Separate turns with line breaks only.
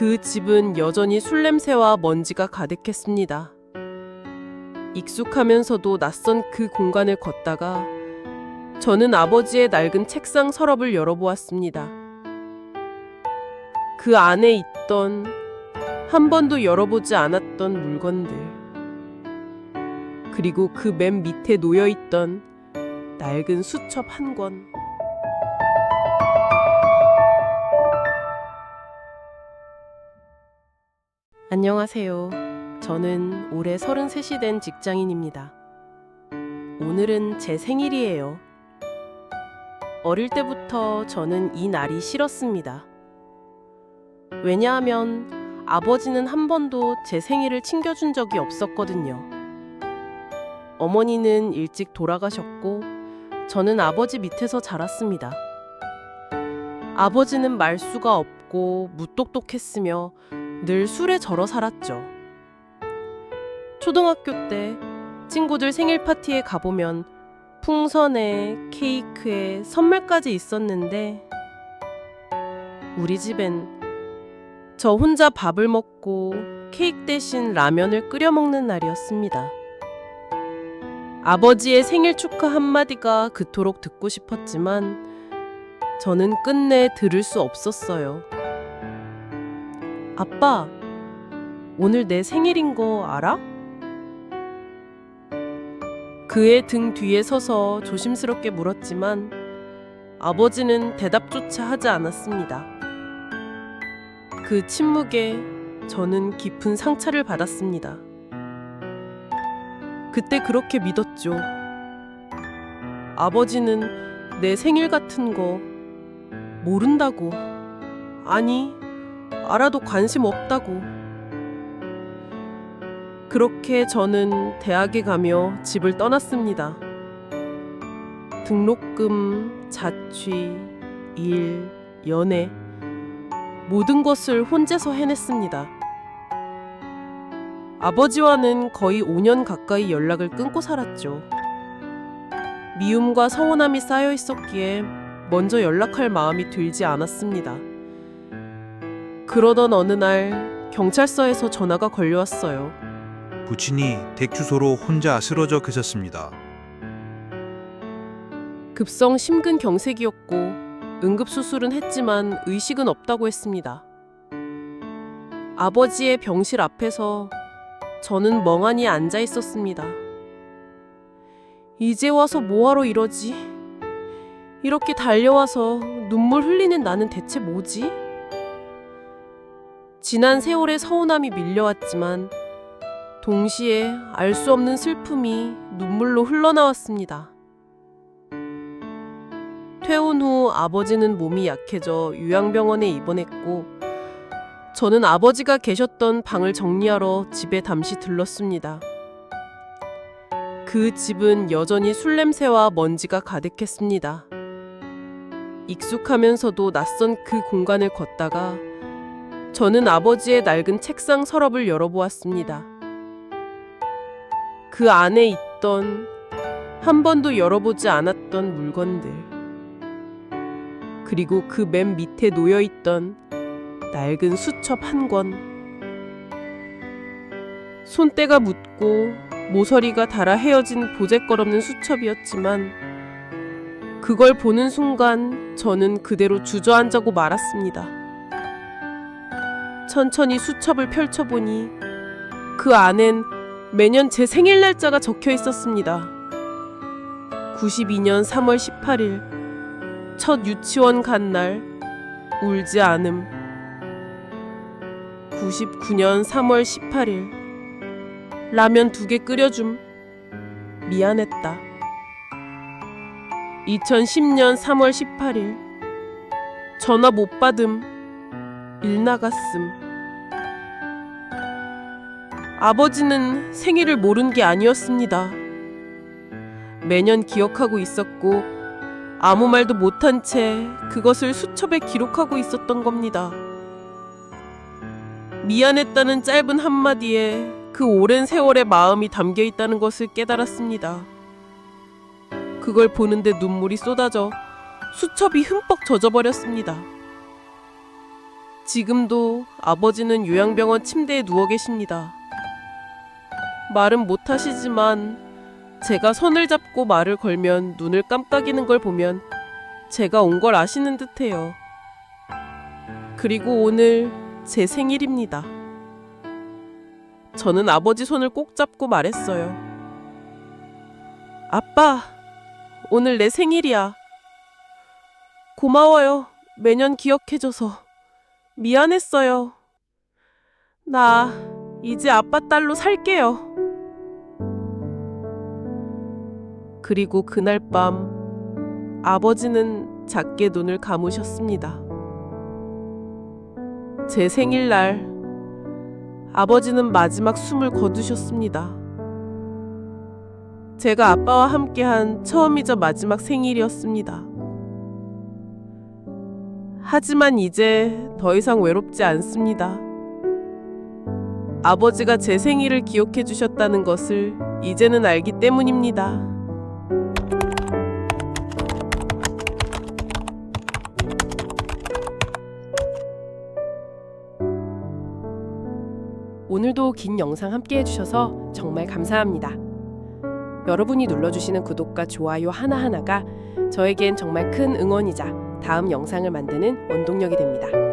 그 집은 여전히 술 냄새와 먼지가 가득했습니다. 익숙하면서도 낯선 그 공간을 걷다가 저는 아버지의 낡은 책상 서랍을 열어보았습니다. 그 안에 있던 한 번도 열어보지 않았던 물건들. 그리고 그 맨 밑에 놓여 있던 낡은 수첩 한 권. 안녕하세요. 저는 올해 33이 된 직장인입니다. 오늘은 제 생일이에요. 어릴 때부터 저는 이 날이 싫었습니다. 왜냐하면 아버지는 한 번도 제 생일을 챙겨준 적이 없었거든요. 어머니는 일찍 돌아가셨고, 저는 아버지 밑에서 자랐습니다. 아버지는 말수가 없고 무똑똑했으며 늘 술에 절어 살았죠. 초등학교 때 친구들 생일 파티에 가보면 풍선에 케이크에 선물까지 있었는데 우리 집엔 저 혼자 밥을 먹고 케이크 대신 라면을 끓여 먹는 날이었습니다. 아버지의 생일 축하 한마디가 그토록 듣고 싶었지만 저는 끝내 들을 수 없었어요. 아빠, 오늘 내 생일인 거 알아? 그의 등 뒤에 서서 조심스럽게 물었지만 아버지는 대답조차 하지 않았습니다. 그 침묵에 저는 깊은 상처를 받았습니다. 그때 그렇게 믿었죠. 아버지는 내 생일 같은 거 모른다고. 아니, 알아도 관심 없다고. 그렇게 저는 대학에 가며 집을 떠났습니다. 등록금, 자취, 일, 연애, 모든 것을 혼자서 해냈습니다. 아버지와는 거의 5년 가까이 연락을 끊고 살았죠. 미움과 서운함이 쌓여 있었기에 먼저 연락할 마음이 들지 않았습니다. 그러던 어느 날 경찰서에서 전화가 걸려왔어요.
부친이 댁 주소로 혼자 쓰러져 계셨습니다.
급성 심근경색이었고 응급수술은 했지만 의식은 없다고 했습니다. 아버지의 병실 앞에서 저는 멍하니 앉아 있었습니다. 이제 와서 뭐하러 이러지? 이렇게 달려와서 눈물 흘리는 나는 대체 뭐지? 지난 세월의 서운함이 밀려왔지만 동시에 알 수 없는 슬픔이 눈물로 흘러나왔습니다. 퇴원 후 아버지는 몸이 약해져 요양병원에 입원했고 저는 아버지가 계셨던 방을 정리하러 집에 잠시 들렀습니다. 그 집은 여전히 술 냄새와 먼지가 가득했습니다. 익숙하면서도 낯선 그 공간을 걷다가 저는 아버지의 낡은 책상 서랍을 열어보았습니다. 그 안에 있던 한 번도 열어보지 않았던 물건들. 그리고 그 맨 밑에 놓여 있던 낡은 수첩 한 권. 손때가 묻고 모서리가 닳아 헤어진 보잘것없는 수첩이었지만 그걸 보는 순간 저는 그대로 주저앉아고 말았습니다. 천천히 수첩을 펼쳐보니 그 안엔 매년 제 생일 날짜가 적혀 있었습니다. 92년 3월 18일 첫 유치원 간 날 울지 않음. 99년 3월 18일 라면 두 개 끓여줌. 미안했다. 2010년 3월 18일 전화 못 받음 일 나갔음 아버지는 생일을 모른 게 아니었습니다. 매년 기억하고 있었고 아무 말도 못한 채 그것을 수첩에 기록하고 있었던 겁니다. 미안했다는 짧은 한마디에 그 오랜 세월의 마음이 담겨 있다는 것을 깨달았습니다. 그걸 보는데 눈물이 쏟아져 수첩이 흠뻑 젖어버렸습니다. 지금도 아버지는 요양병원 침대에 누워 계십니다. 말은 못 하시지만 제가 손을 잡고 말을 걸면 눈을 깜빡이는 걸 보면 제가 온 걸 아시는 듯해요. 그리고 오늘 제 생일입니다. 저는 아버지 손을 꼭 잡고 말했어요. 아빠, 오늘 내 생일이야. 고마워요. 매년 기억해줘서. 미안했어요. 나 이제 아빠 딸로 살게요. 그리고 그날 밤 아버지는 작게 눈을 감으셨습니다. 제 생일날 아버지는 마지막 숨을 거두셨습니다. 제가 아빠와 함께한 처음이자 마지막 생일이었습니다. 하지만 이제 더 이상 외롭지 않습니다. 아버지가 제 생일을 기억해 주셨다는 것을 이제는 알기 때문입니다.
오늘도 긴 영상 함께 해주셔서 정말 감사합니다. 여러분이 눌러주시는 구독과 좋아요 하나하나가 저에겐 정말 큰 응원이자 다음 영상을 만드는 원동력이 됩니다.